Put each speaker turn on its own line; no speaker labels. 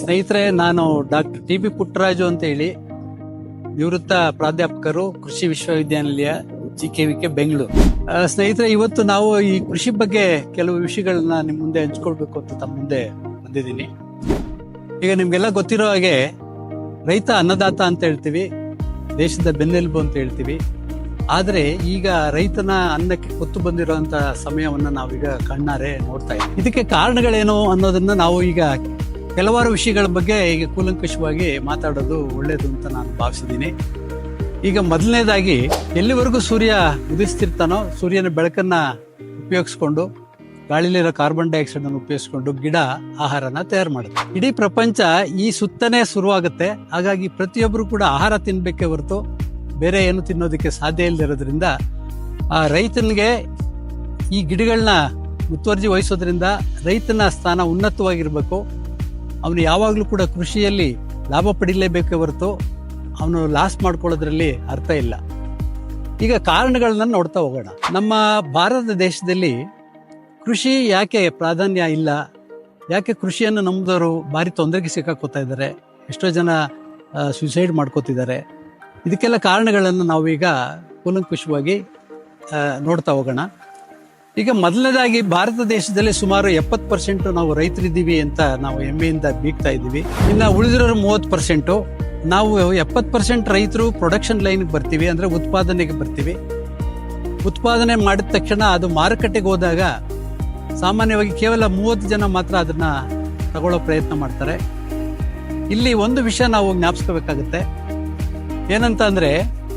ಸ್ನೇಹಿತರೆ, ನಾನು doctor T B Puttaraju ಅಂತ ಹೇಳಿ ನಿವೃತ್ತ ಪ್ರಾಧ್ಯಾಪಕರು ಕೃಷಿ ವಿಶ್ವವಿದ್ಯಾನಿಲಯ G K V K Bengaluru ಸ್ನೇಹಿತರೆ, ಇವತ್ತು ನಾವು ಈ ಕೃಷಿ ಬಗ್ಗೆ ಕೆಲವು ವಿಷಯಗಳನ್ನ ನಿಮ್ಮ ಮುಂದೆ ಹಂಚ್ಕೊಳ್ಬೇಕು ಅಂತ ತಮ್ಮ ಮುಂದೆ ಬಂದಿದ್ದೀನಿ. ಈಗ ನಿಮ್ಗೆಲ್ಲ ಗೊತ್ತಿರೋ ಹಾಗೆ ರೈತ ಅನ್ನದಾತ ಅಂತ ಹೇಳ್ತೀವಿ, ದೇಶದ ಬೆನ್ನೆಲುಬು ಅಂತ ಹೇಳ್ತೀವಿ. ಆದರೆ ಈಗ ರೈತನ ಅನ್ನಕ್ಕೆ ಕೊತ್ತು ಬಂದಿರುವಂತ ಸಮಯವನ್ನ ನಾವೀಗ ಕಣ್ಣಾರೆ ನೋಡ್ತಾ ಇದ್ದೀವಿ. ಇದಕ್ಕೆ ಕಾರಣಗಳೇನು ಅನ್ನೋದನ್ನ ನಾವು ಈಗ ಕೆಲವಾರು ವಿಷಯಗಳ ಬಗ್ಗೆ ಈಗ ಕೂಲಂಕಷವಾಗಿ ಮಾತಾಡೋದು ಒಳ್ಳೇದು ಅಂತ ನಾನು ಭಾವಿಸಿದ್ದೀನಿ. ಈಗ ಮೊದಲನೇದಾಗಿ, ಎಲ್ಲಿವರೆಗೂ ಸೂರ್ಯ ಉದಿಸ್ತಿರ್ತಾನೋ, ಸೂರ್ಯನ ಬೆಳಕನ್ನು ಉಪಯೋಗಿಸ್ಕೊಂಡು ಗಾಳಿಲಿರೋ ಕಾರ್ಬನ್ ಡೈಆಕ್ಸೈಡನ್ನು ಉಪಯೋಗಿಸ್ಕೊಂಡು ಗಿಡ ಆಹಾರನ ತಯಾರು ಮಾಡುತ್ತೆ. ಇಡೀ ಪ್ರಪಂಚ ಈ ಸುತ್ತನೇ ಶುರುವಾಗುತ್ತೆ. ಹಾಗಾಗಿ ಪ್ರತಿಯೊಬ್ಬರು ಕೂಡ ಆಹಾರ ತಿನ್ನಬೇಕೇ ಹೊರತು ಬೇರೆ ಏನು ತಿನ್ನೋದಕ್ಕೆ ಸಾಧ್ಯ ಇಲ್ಲದಿರೋದ್ರಿಂದ ಆ ರೈತನಿಗೆ ಈ ಗಿಡಗಳನ್ನ ಮುತುವರ್ಜಿ ವಹಿಸೋದ್ರಿಂದ ರೈತನ ಸ್ಥಾನ ಉನ್ನತವಾಗಿರ್ಬೇಕು. ಅವನು ಯಾವಾಗಲೂ ಕೂಡ ಕೃಷಿಯಲ್ಲಿ ಲಾಭ ಪಡೀಲೇಬೇಕೇ ಹೊರತು ಅವನು ಲಾಸ್ ಮಾಡ್ಕೊಳ್ಳೋದ್ರಲ್ಲಿ ಅರ್ಥ ಇಲ್ಲ. ಈಗ ಕಾರಣಗಳನ್ನ ನೋಡ್ತಾ ಹೋಗೋಣ. ನಮ್ಮ ಭಾರತ ದೇಶದಲ್ಲಿ ಕೃಷಿ ಯಾಕೆ ಪ್ರಾಧಾನ್ಯ ಇಲ್ಲ? ಯಾಕೆ ಕೃಷಿಯನ್ನು ನಂಬಿದವರು ಭಾರಿ ತೊಂದರೆಗೆ ಸಿಕ್ಕಾಕೋತಾ ಇದ್ದಾರೆ? ಎಷ್ಟೋ ಜನ ಸುಸೈಡ್ ಮಾಡ್ಕೋತಿದ್ದಾರೆ. ಇದಕ್ಕೆಲ್ಲ ಕಾರಣಗಳನ್ನು ನಾವೀಗ ಕೂಲಂಕುಷವಾಗಿ ನೋಡ್ತಾ ಹೋಗೋಣ. ಈಗ ಮೊದಲನೇದಾಗಿ ಭಾರತ ದೇಶದಲ್ಲಿ ಸುಮಾರು ಎಪ್ಪತ್ತು ಪರ್ಸೆಂಟ್ ನಾವು ರೈತರಿದ್ದೀವಿ ಅಂತ ನಾವು ಹೆಮ್ಮೆಯಿಂದ ಬೀಗ್ತಾ ಇದ್ದೀವಿ. ಇನ್ನು ಉಳಿದಿರೋ ಮೂವತ್ತು ಪರ್ಸೆಂಟು. ನಾವು ಎಪ್ಪತ್ತು ಪರ್ಸೆಂಟ್ ರೈತರು ಪ್ರೊಡಕ್ಷನ್ ಲೈನ್ಗೆ ಬರ್ತೀವಿ, ಅಂದರೆ ಉತ್ಪಾದನೆಗೆ ಬರ್ತೀವಿ. ಉತ್ಪಾದನೆ ಮಾಡಿದ ತಕ್ಷಣ ಅದು ಮಾರುಕಟ್ಟೆಗೆ ಹೋದಾಗ ಸಾಮಾನ್ಯವಾಗಿ ಕೇವಲ ಮೂವತ್ತು ಜನ ಮಾತ್ರ ಅದನ್ನು ತಗೊಳ್ಳೋ ಪ್ರಯತ್ನ ಮಾಡ್ತಾರೆ. ಇಲ್ಲಿ ಒಂದು ವಿಷಯ ನಾವು ಜ್ಞಾಪಿಸ್ಕೋಬೇಕಾಗುತ್ತೆ. ಏನಂತ ಅಂದ್ರೆ